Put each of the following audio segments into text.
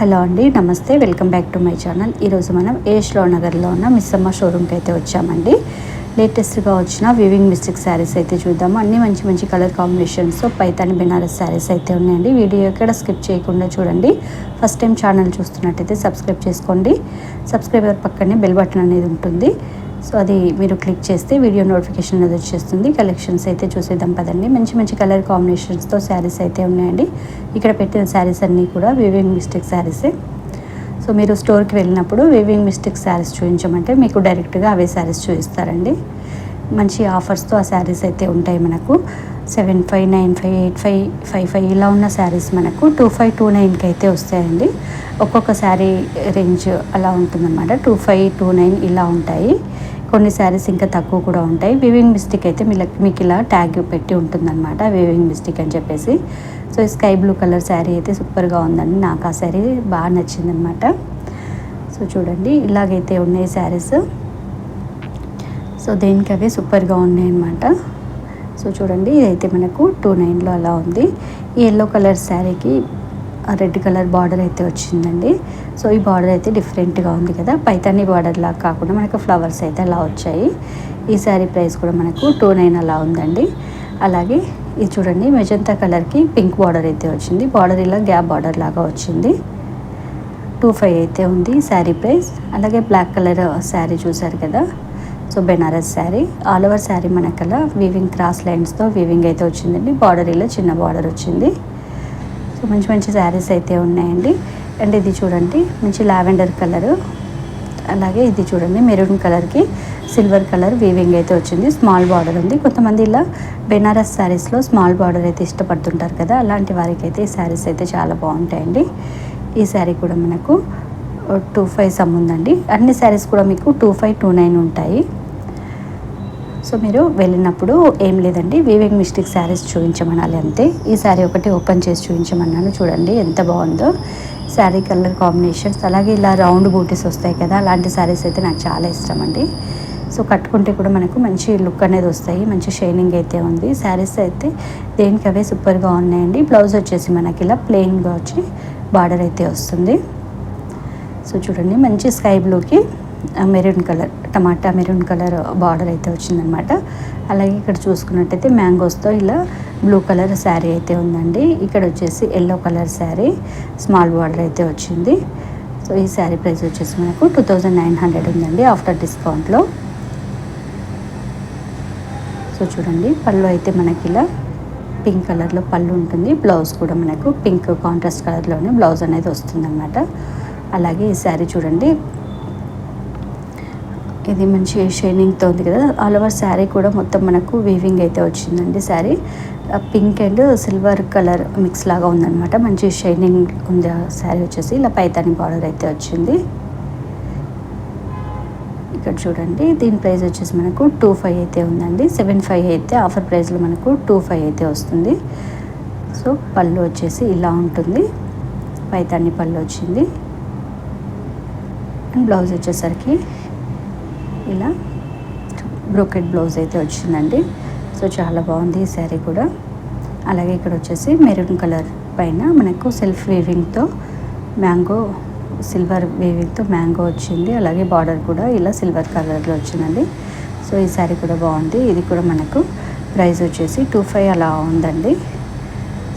Hello అండి నమస్తే welcome back to my channel. ఈరోజు మనం ఏష్లో నగర్లో ఉన్న మిస్సమ్మ షోరూమ్కి అయితే వచ్చామండి. లేటెస్ట్గా వచ్చిన వివింగ్ మిస్టిక్ శారీస్ అయితే చూద్దాము. అన్ని మంచి మంచి కలర్ కాంబినేషన్స్తో పైతాని బెనారస్ శారీస్ అయితే ఉన్నాయండి. వీడియో ఎక్కడ స్కిప్ చేయకుండా చూడండి. ఫస్ట్ టైం ఛానల్ చూస్తున్నట్టయితే సబ్స్క్రైబ్ చేసుకోండి. సబ్స్క్రైబర్ పక్కనే బెల్ బటన్ అనేది ఉంటుంది. సో అది మీరు క్లిక్ చేస్తే వీడియో నోటిఫికేషన్ అనేది వచ్చేస్తుంది. కలెక్షన్స్ అయితే చూసేద్దాం పదండి. మంచి మంచి కలర్ కాంబినేషన్స్తో శారీస్ అయితే ఉన్నాయండి. ఇక్కడ పెట్టిన శారీస్ అన్నీ కూడా వివింగ్ మిస్టేక్ శారీసే సో మీరు స్టోర్కి వెళ్ళినప్పుడు వివింగ్ మిస్టేక్ శారీస్ చూపించమంటే మీకు డైరెక్ట్గా అవే శారీస్ చూపిస్తారండి. మంచి ఆఫర్స్తో ఆ శారీస్ అయితే ఉంటాయి మనకు. Seven five nine five eight five five five ఇలా ఉన్న శారీస్ మనకు టూ ఫైవ్ టూ నైన్కి అయితే వస్తాయండి. ఒక్కొక్క శారీ రేంజ్ అలా ఉంటుందన్నమాట. టూ ఫైవ్ టూ నైన్ ఇలా ఉంటాయి. కొన్ని శారీస్ ఇంకా తక్కువ కూడా ఉంటాయి. వివింగ్ మిస్టేక్ అయితే మీకు ఇలా ట్యాగ్ పెట్టి ఉంటుందన్నమాట. వివింగ్ మిస్టేక్ అని చెప్పేసి. సో ఈ స్కై బ్లూ కలర్ శారీ అయితే సూపర్గా ఉందండి. నాకు ఆ శారీ బాగా నచ్చిందనమాట సో చూడండి. ఇలాగైతే ఉన్నాయి శారీస్. సో దేనికి అవి సూపర్గా ఉన్నాయి అనమాట సో చూడండి. ఇదైతే మనకు టూ నైన్లో అలా ఉంది. ఈ ఎల్లో కలర్ శారీకి రెడ్ కలర్ బార్డర్ అయితే వచ్చిందండి. సో ఈ బార్డర్ అయితే డిఫరెంట్గా ఉంది కదా. పైతాని బార్డర్ లాగా కాకుండా మనకు ఫ్లవర్స్ అయితే అలా వచ్చాయి. ఈ శారీ ప్రైస్ కూడా మనకు టూ నైన్ అలా ఉందండి. అలాగే ఇది చూడండి మెజంతా కలర్కి పింక్ బార్డర్ అయితే వచ్చింది. బార్డర్ ఇలా గ్యాప్ బార్డర్ లాగా వచ్చింది. టూ ఫైవ్ అయితే ఉంది శారీ ప్రైస్. అలాగే బ్లాక్ కలర్ శారీ చూసారు కదా. So Banaras sari. All over sari మనకలా weaving cross లైన్స్తో వీవింగ్ అయితే వచ్చిందండి. బార్డర్ ఇలా చిన్న బార్డర్ వచ్చింది. సో మంచి మంచి శారీస్ అయితే ఉన్నాయండి. అండ్ ఇది చూడండి మంచి లావెండర్ కలర్. అలాగే ఇది చూడండి మెరూన్ కలర్కి సిల్వర్ కలర్ వీవింగ్ అయితే వచ్చింది. స్మాల్ బార్డర్ ఉంది. కొంతమంది ఇలా బెనారస్ శారీస్లో స్మాల్ బార్డర్ అయితే ఇష్టపడుతుంటారు కదా అలాంటి వారికి అయితే ఈ శారీస్ అయితే చాలా బాగుంటాయండి. ఈ శారీ కూడా మనకు టూ ఫైవ్ సమ్ ఉందండి. అన్ని శారీస్ కూడా మీకు టూ ఫైవ్ టూ నైన్ ఉంటాయి. సో మీరు వెళ్ళినప్పుడు ఏం లేదండి. వీవింగ్ మిస్టేక్ శారీస్ చూపించమనాలి అంతే. ఈ శారీ ఒకటి ఓపెన్ చేసి చూపించమన్నాను. చూడండి ఎంత బాగుందో. శారీ కలర్ కాంబినేషన్స్ అలాగే ఇలా రౌండ్ బూటీస్ వస్తాయి కదా అలాంటి శారీస్ అయితే నాకు చాలా ఇష్టం అండి. సో కట్టుకుంటే కూడా మనకు మంచి లుక్ అనేది వస్తాయి. మంచి షైనింగ్ అయితే ఉంది. శారీస్ అయితే దేనికి అవే సూపర్గా ఉన్నాయండి. బ్లౌజ్ వచ్చేసి మనకి ఇలా ప్లెయిన్గా వచ్చి బార్డర్ అయితే వస్తుంది. సో చూడండి మంచి స్కై బ్లూకి maroon colour tomato maroon colour border అయితే వచ్చిందనమాట అలాగే ఇక్కడ చూసుకున్నట్టయితే మ్యాంగోస్తో ఇలా బ్లూ కలర్ శారీ అయితే ఉందండి. ఇక్కడ వచ్చేసి yellow colour sari small border అయితే వచ్చింది. సో ఈ శారీ ప్రైస్ వచ్చేసి మనకు టూ థౌజండ్ నైన్ హండ్రెడ్ ఉందండి ఆఫ్టర్ డిస్కౌంట్లో. సో చూడండి పళ్ళు అయితే మనకి ఇలా పింక్ కలర్లో పళ్ళు ఉంటుంది. బ్లౌజ్ కూడా మనకు పింక్ కాంట్రాస్ట్ కలర్లోనే బ్లౌజ్ అనేది వస్తుందన్నమాట. అలాగే ఈ శారీ చూడండి ఇది మంచి షైనింగ్తో ఉంది కదా. ఆల్ ఓవర్ శారీ కూడా మొత్తం మనకు వీవింగ్ అయితే వచ్చిందండి sari. Pink and silver colour mix లాగా ఉందన్నమాట. మంచి షైనింగ్ ఉంది శారీ వచ్చేసి. ఇలా పైతాని బార్డర్ అయితే వచ్చింది. ఇక్కడ చూడండి. దీని ప్రైస్ వచ్చేసి మనకు టూ ఫైవ్ అయితే ఉందండి. సెవెన్ ఫైవ్ అయితే ఆఫర్ ప్రైస్లో మనకు టూ ఫైవ్ అయితే వస్తుంది. సో పళ్ళు వచ్చేసి ఇలా ఉంటుంది. పైతాన్ని పళ్ళు వచ్చింది. అండ్ బ్లౌజ్ వచ్చేసరికి ఇలా బ్రోకెట్ బ్లౌజ్ అయితే వచ్చిందండి. సో చాలా బాగుంది ఈ శారీ కూడా. అలాగే ఇక్కడ వచ్చేసి మెరూన్ కలర్ పైన మనకు సెల్ఫ్ వేవింగ్తో మ్యాంగో సిల్వర్ వేవింగ్తో మ్యాంగో వచ్చింది. అలాగే బార్డర్ కూడా ఇలా సిల్వర్ కలర్లో వచ్చిందండి. సో ఈ శారీ కూడా బాగుంది. ఇది కూడా మనకు ప్రైస్ వచ్చేసి టూ ఫైవ్ అలా ఉందండి.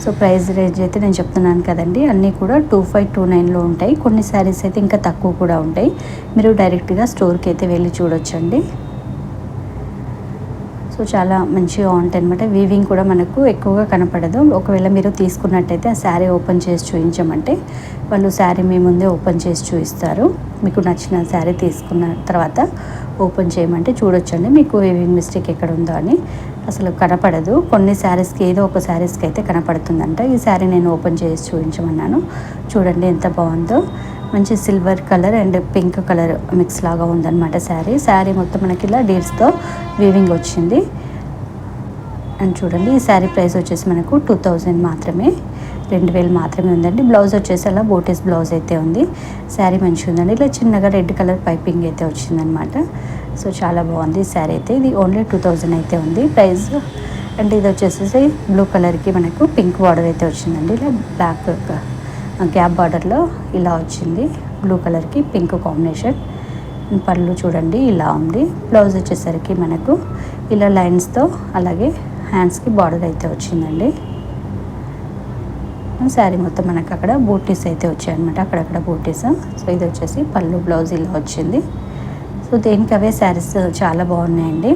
సో ప్రైస్ రేంజ్ అయితే నేను చెప్తున్నాను కదండి. అన్నీ కూడా టూ ఫైవ్ టూ నైన్లో ఉంటాయి. కొన్ని శారీస్ అయితే ఇంకా తక్కువ కూడా ఉంటాయి. మీరు డైరెక్ట్గా స్టోర్కి అయితే వెళ్ళి చూడొచ్చండి. సో చాలా మంచిగా ఉంటాయి అనమాట వీవింగ్ కూడా మనకు ఎక్కువగా కనపడదు. ఒకవేళ మీరు తీసుకున్నట్టయితే ఆ శారీ ఓపెన్ చేసి చూపించమంటే వాళ్ళు శారీ మీ ముందే ఓపెన్ చేసి చూపిస్తారు మీకు నచ్చిన శారీ తీసుకున్న తర్వాత ఓపెన్ చేయమంటే చూడొచ్చండి. మీకు వీవింగ్ మిస్టేక్ ఎక్కడ ఉందో అని అసలు కనపడదు. కొన్ని శారీస్కి ఏదో ఒక శారీస్కి అయితే కనపడుతుందంట. ఈ శారీ నేను ఓపెన్ చేసి చూపించమన్నాను చూడండి ఎంత బాగుందో. మంచి silver colour and pink colour mix లాగా ఉందన్నమాట శారీ. శారీ మొత్తం మనకి ఇలా డీల్స్తో వీవింగ్ వచ్చింది. అండ్ చూడండి ఈ శారీ ప్రైస్ వచ్చేసి మనకు టూ థౌజండ్ మాత్రమే. రెండు వేలు మాత్రమే ఉందండి. బ్లౌజ్ వచ్చేసి అలా బోటీస్ బ్లౌజ్ అయితే ఉంది. శారీ మంచిగా ఉందండి. ఇలా చిన్నగా రెడ్ కలర్ పైపింగ్ అయితే వచ్చిందనమాట సో చాలా బాగుంది శారీ అయితే. ఇది ఓన్లీ టూ థౌజండ్ అయితే ఉంది. ప్రైస్ అండ్ ఇది వచ్చేసేసి బ్లూ కలర్కి మనకు పింక్ బార్డర్ అయితే వచ్చిందండి. ఇలా బ్లాక్ గ్యాప్ బార్డర్లో ఇలా వచ్చింది. బ్లూ కలర్కి పింక్ కాంబినేషన్. పళ్ళు చూడండి ఇలా ఉంది. బ్లౌజ్ వచ్చేసరికి మనకు ఇలా లైన్స్తో అలాగే హ్యాండ్స్కి బార్డర్ అయితే వచ్చిందండి. శారీ మొత్తం మనకు అక్కడ బూటీస్ అయితే వచ్చాయన్నమాట అక్కడక్కడ బూటీస్. సో ఇది వచ్చేసి పళ్ళు బ్లౌజ్ ఇలా వచ్చింది. సో దేనికి అవే శారీస్ చాలా బాగున్నాయండి.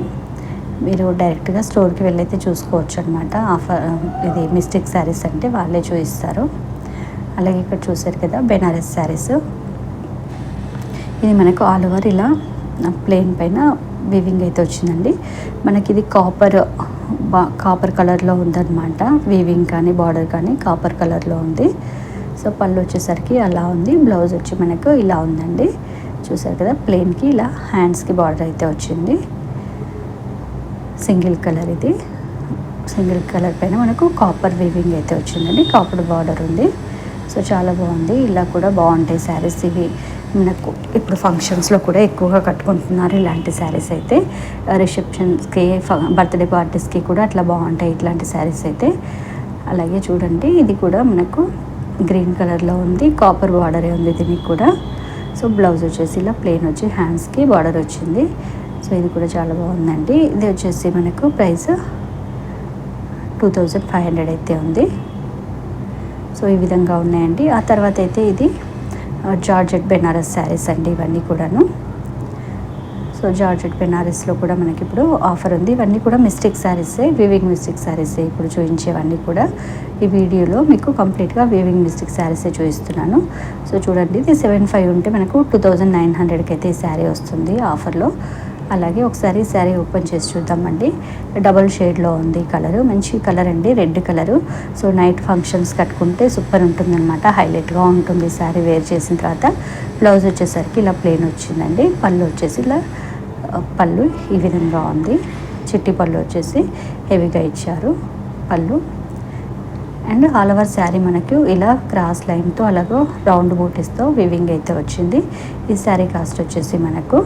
మీరు డైరెక్ట్గా స్టోర్కి వెళ్ళైతే చూసుకోవచ్చు అనమాట ఆఫర్ ఇది మిస్టేక్ శారీస్ అంటే వాళ్ళే చూపిస్తారు. అలాగే ఇక్కడ చూసారు కదా బెనారస్ శారీస్. ఇది మనకు ఆల్ ఓవర్ ఇలా ప్లేన్ పైన వీవింగ్ అయితే వచ్చిందండి. మనకి ఇది కాపర్ బా కాపర్ కలర్లో ఉందన్నమాట. వీవింగ్ కానీ బార్డర్ కానీ కాపర్ కలర్లో ఉంది. సో పళ్ళు వచ్చేసరికి అలా ఉంది. బ్లౌజ్ వచ్చి మనకు ఇలా ఉందండి. చూసారు కదా ప్లెయిన్కి ఇలా హ్యాండ్స్కి బార్డర్ అయితే వచ్చింది. సింగిల్ కలర్ ఇది. సింగిల్ కలర్ పైన మనకు కాపర్ వీవింగ్ అయితే వచ్చిందండి. కాపర్ బార్డర్ ఉంది. సో చాలా బాగుంది. ఇలా కూడా బాగుంటాయి శారీస్. ఇవి మనకు ఇప్పుడు ఫంక్షన్స్లో కూడా ఎక్కువగా కట్టుకుంటున్నారు ఇలాంటి శారీస్ అయితే. రిసెప్షన్స్కి బర్త్డే పార్టీస్కి కూడా అట్లా బాగుంటాయి ఇట్లాంటి శారీస్ అయితే. అలాగే చూడండి ఇది కూడా మనకు గ్రీన్ కలర్లో ఉంది కాపర్ బార్డరే ఉంది దీనికి కూడా. సో బ్లౌజ్ వచ్చేసి ఇలా ప్లెయిన్ వచ్చి హ్యాండ్స్కి బార్డర్ వచ్చింది. సో ఇది కూడా చాలా బాగుందండి. ఇది వచ్చేసి మనకు price two thousand five hundred అయితే ఉంది. సో ఈ విధంగా ఉన్నాయండి. ఆ తర్వాత అయితే ఇది జార్జెట్ బెనారస్ శారీస్ అండి ఇవన్నీ కూడాను. సో జార్జెట్ బెనారస్లో కూడా మనకి ఇప్పుడు ఆఫర్ ఉంది. ఇవన్నీ కూడా మిస్టేక్ శారీసే వీవింగ్ మిస్టేక్ శారీసే ఇప్పుడు చూపించేవన్నీ కూడా ఈ వీడియోలో మీకు కంప్లీట్గా వీవింగ్ మిస్టేక్ శారీసే చూపిస్తున్నాను. సో చూడండి ఇది సెవెన్ ఫైవ్ ఉంటే మనకు టూ థౌజండ్ నైన్ హండ్రెడ్కి అయితే ఈ శారీ వస్తుంది ఆఫర్లో. అలాగే ఒకసారి శారీ ఓపెన్ చేసి చూద్దామండి. డబల్ షేడ్లో ఉంది కలరు మంచి కలర్ అండి red colour. So night functions కట్టుకుంటే సూపర్ ఉంటుందన్నమాట. హైలైట్గా ఉంటుంది శారీ వేర్ చేసిన తర్వాత. బ్లౌజ్ వచ్చేసరికి ఇలా ప్లెయిన్ వచ్చిందండి. పళ్ళు వచ్చేసి ఇలా పళ్ళు ఈ విధంగా ఉంది. చిట్టి పళ్ళు వచ్చేసి హెవీగా ఇచ్చారు పళ్ళు. అండ్ ఆల్ ఓవర్ శారీ మనకు ఇలా క్రాస్ లైన్తో అలాగో రౌండ్ బూటీస్తో వివింగ్ అయితే వచ్చింది. ఈ శారీ కాస్ట్ వచ్చేసి మనకు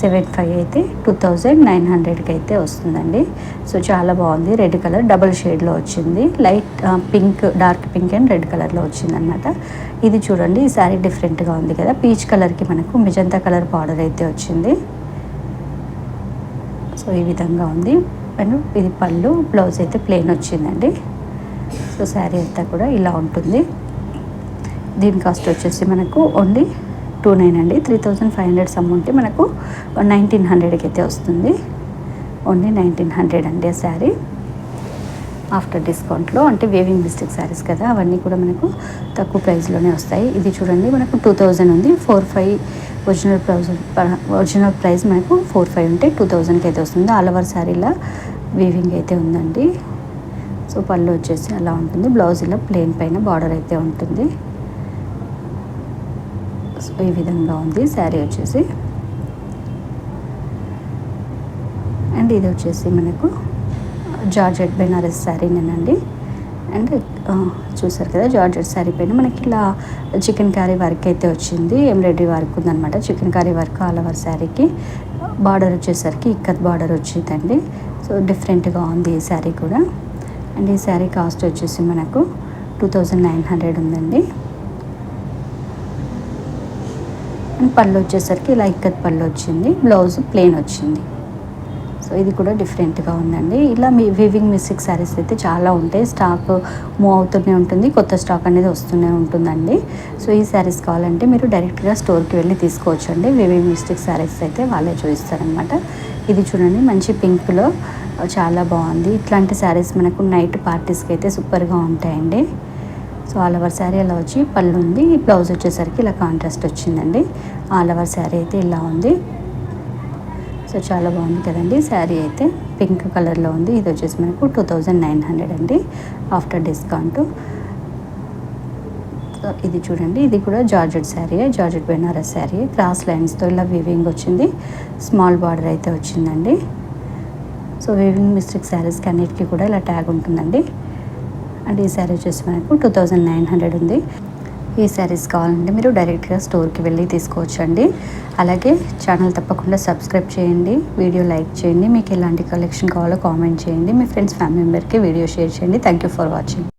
సెవెన్ ఫైవ్ అయితే టూ థౌజండ్ నైన్ హండ్రెడ్కి అయితే వస్తుందండి. సో చాలా బాగుంది. రెడ్ కలర్ డబల్ షేడ్లో వచ్చింది. Light pink dark pink and red కలర్లో వచ్చిందనమాట ఇది చూడండి ఈ శారీ డిఫరెంట్గా ఉంది కదా. పీచ్ కలర్కి మనకు మిజంతా కలర్ బార్డర్ అయితే వచ్చింది. సో ఈ విధంగా ఉంది. అండ్ ఇది పళ్ళు బ్లౌజ్ అయితే ప్లెయిన్ వచ్చిందండి. సో శారీ అంతా కూడా ఇలా ఉంటుంది. దీని కాస్ట్ వచ్చేసి మనకు ఓన్లీ టూ నైన్ అండి. Three thousand five hundred some ఉంటే మనకు నైన్టీన్ హండ్రెడ్కి అయితే వస్తుంది. ఓన్లీ నైన్టీన్ హండ్రెడ్ అండి ఆ శారీ. ఆఫ్టర్ డిస్కౌంట్లో అంటే వేవింగ్ మిస్టేక్ శారీస్ కదా అవన్నీ కూడా మనకు తక్కువ ప్రైస్లోనే వస్తాయి. ఇది చూడండి మనకు టూ థౌజండ్ ఉంది. Four five original prize original price మనకు ఫోర్ ఫైవ్ ఉంటే టూ థౌజండ్కి అయితే వస్తుంది. ఆల్ ఓవర్ శారీలా వీవింగ్ అయితే ఉందండి. సో పళ్ళు వచ్చేసి అలా ఉంటుంది. బ్లౌజ్ ఇలా ప్లెయిన్ పైన బార్డర్ అయితే ఉంటుంది. ఈ విధంగా ఉంది. శారీ వచ్చేసి. అండ్ ఇది వచ్చేసి మనకు జార్జెట్ బెనారస్ శారీనేనండి అండ్ చూసారు కదా జార్జెట్ శారీ పైన మనకి ఇలా చికెన్ కర్రీ వర్క్ అయితే వచ్చింది. ఎంబ్రాయిడరీ వర్క్ ఉందనమాట chikankari work all over శారీకి. బార్డర్ వచ్చేసరికి ఇక్కత్ బార్డర్ వచ్చిందండి. సో డిఫరెంట్గా ఉంది ఈ శారీ కూడా. అండ్ ఈ శారీ కాస్ట్ వచ్చేసి మనకు టూ థౌజండ్ నైన్ హండ్రెడ్ ఉందండి. అండ్ పళ్ళు వచ్చేసరికి ఇలా ఇక్కత్ పళ్ళు వచ్చింది బ్లౌజ్ ప్లెయిన్ వచ్చింది. సో ఇది కూడా డిఫరెంట్గా ఉందండి. ఇలా మీ వివింగ్ మిస్టిక్ శారీస్ అయితే చాలా ఉంటాయి. స్టాక్ మూవ్ అవుతూనే ఉంటుంది కొత్త స్టాక్ అనేది వస్తూనే ఉంటుందండి. సో ఈ శారీస్ కావాలంటే మీరు డైరెక్ట్గా స్టోర్కి వెళ్ళి తీసుకోవచ్చు అండి వివింగ్ మిస్టిక్ శారీస్ అయితే వాళ్ళే చూపిస్తారనమాట ఇది చూడండి మంచి పింక్లో చాలా బాగుంది. ఇట్లాంటి శారీస్ మనకు నైట్ పార్టీస్కి అయితే సూపర్గా ఉంటాయండి. సో ఆల్ ఓవర్ శారీ అలా వచ్చి పళ్ళు ఉంది. బ్లౌజ్ వచ్చేసరికి ఇలా కాంట్రాస్ట్ వచ్చిందండి. ఆల్ ఓవర్ శారీ అయితే ఇలా ఉంది. సో చాలా బాగుంది కదండి. శారీ అయితే పింక్ కలర్లో ఉంది. ఇది వచ్చేసి మనకు టూ థౌజండ్ నైన్ హండ్రెడ్ అండి. After discount. సో ఇది చూడండి. ఇది కూడా georgette sari georgette Banaras sari. Cross లైన్స్తో ఇలా వివింగ్ వచ్చింది. స్మాల్ బార్డర్ అయితే వచ్చిందండి. సో వివింగ్ మిస్టేక్ శారీస్కి అన్నిటికీ కూడా ఇలా ట్యాగ్ ఉంటుందండి. అండ్ ఈ శారీ వచ్చేసి మనకు టూ థౌజండ్ నైన్ హండ్రెడ్ ఉంది. ఈ శారీస్ కావాలంటే మీరు డైరెక్ట్గా స్టోర్కి వెళ్ళి తీసుకోవచ్చు అండి అలాగే ఛానల్ తప్పకుండా సబ్స్క్రైబ్ చేయండి వీడియో లైక్ చేయండి మీకు ఎలాంటి కలెక్షన్ కావాలో కామెంట్ చేయండి మీ ఫ్రెండ్స్ ఫ్యామిలీ మెంబర్కి వీడియో షేర్ చేయండి. Thank you for watching.